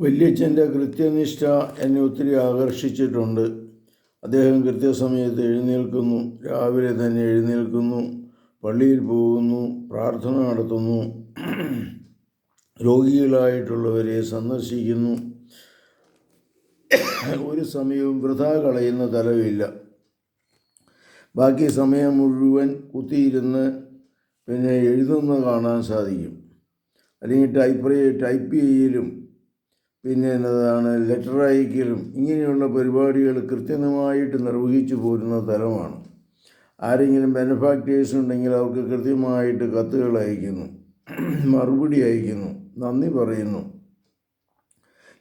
വല്യച്ഛന്റെ കൃത്യനിഷ്ഠ എന്നെ ഒത്തിരി ആകർഷിച്ചിട്ടുണ്ട്. അദ്ദേഹം കൃത്യസമയത്ത് എഴുന്നേൽക്കുന്നു. രാവിലെ തന്നെ എഴുന്നേൽക്കുന്നു. പള്ളിയിൽ പോകുന്നു. പ്രാർത്ഥന നടത്തുന്നു. രോഗികളായിട്ടുള്ളവരെ സന്ദർശിക്കുന്നു. ഒരു സമയവും വൃഥ കളയുന്ന തലവില്ല. ബാക്കി സമയം മുഴുവൻ കുത്തിയിരുന്ന് പിന്നെ എഴുതുന്ന കാണാൻ സാധിക്കും. അല്ലെങ്കിൽ ടൈപ്പ് ടൈപ്പ് ചെയ്യലും പിന്നെ എന്നതാണ് ലെറ്റർ അയക്കലും. ഇങ്ങനെയുള്ള പരിപാടികൾ കൃത്യമായിട്ട് നിർവഹിച്ചു പോരുന്ന തലമാണ്. ആരെങ്കിലും ബെനഫാക്ടേഴ്സ് ഉണ്ടെങ്കിൽ അവർക്ക് കൃത്യമായിട്ട് കത്തുകൾ അയക്കുന്നു. മറുപടി അയക്കുന്നു. നന്ദി പറയുന്നു.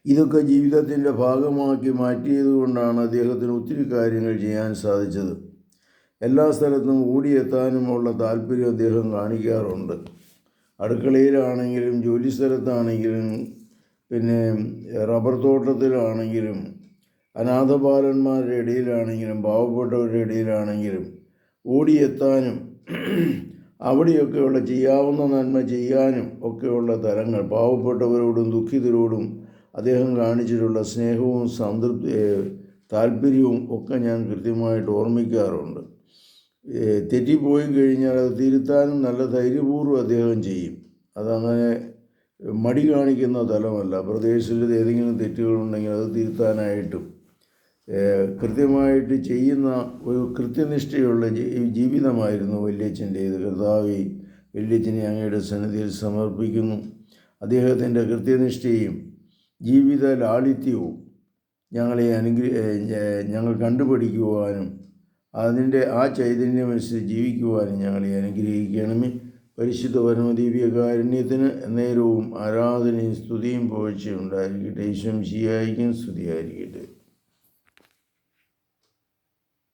ഇതൊക്കെ ജീവിതത്തിന്റെ ഭാഗമാക്കി മാറ്റിയതുകൊണ്ടാണ് അദ്ദേഹത്തിന് ഒത്തിരി കാര്യങ്ങൾ ചെയ്യാൻ സാധിച്ചത്. എല്ലാ സ്ഥലത്തും ഓടിയെത്താനുമുള്ള താല്പര്യം അദ്ദേഹം കാണിക്കാറുണ്ട്. അടുക്കളയിലാണെങ്കിലും ജോലി സ്ഥലത്താണെങ്കിലും പിന്നെ റബ്ബർ തോട്ടത്തിലാണെങ്കിലും അനാഥബാലന്മാരുടെ ഇടയിലാണെങ്കിലും പാവപ്പെട്ടവരുടെ ഇടയിലാണെങ്കിലും ഓടിയെത്താനും അവിടെയൊക്കെയുള്ള ചെയ്യാവുന്ന നന്മ ചെയ്യാനും ഒക്കെയുള്ള തരങ്ങൾ പാവപ്പെട്ടവരോടും ദുഃഖിതരോടും അദ്ദേഹം കാണിച്ചിട്ടുള്ള സ്നേഹവും സംതൃപ്തി താല്പര്യവും ഒക്കെ ഞാൻ കൃത്യമായിട്ട് ഓർമ്മിക്കാറുണ്ട്. തെറ്റിപ്പോയി കഴിഞ്ഞാൽ അത് തിരുത്താനും നല്ല ധൈര്യപൂർവം അദ്ദേഹം ചെയ്യും. അതങ്ങനെ മടി കാണിക്കുന്ന തലമല്ല. പ്രദേശത്ത് ഏതെങ്കിലും തെറ്റുകളുണ്ടെങ്കിൽ അത് തിരുത്താനായിട്ടും കൃത്യമായിട്ട് ചെയ്യുന്ന ഒരു കൃത്യനിഷ്ഠയുള്ള ജീവിതമായിരുന്നു വല്യച്ഛന്റെ ഇത് കർത്താവി വല്യച്ഛനെ അങ്ങയുടെ സന്നിധിയിൽ സമർപ്പിക്കുന്നു. അദ്ദേഹത്തിന്റെ കൃത്യനിഷ്ഠയും ജീവിത ലാളിത്യവും ഞങ്ങളെ അനുഗ്രഹ ഞങ്ങൾ കണ്ടുപഠിക്കുവാനും അതിന്റെ ആ ചൈതന്യമനുസരിച്ച് ജീവിക്കുവാനും ഞങ്ങളെ അനുഗ്രഹിക്കണമേ. പരിശുദ്ധ പരമദീപികകാരുണ്യത്തിന് നേരവും ആരാധനയും സ്തുതിയും പോഴ്ചയും ഉണ്ടായിരിക്കട്ടെ. ഈശ്വം ശിയായിരിക്കും സ്തുതിയായിരിക്കട്ടെ.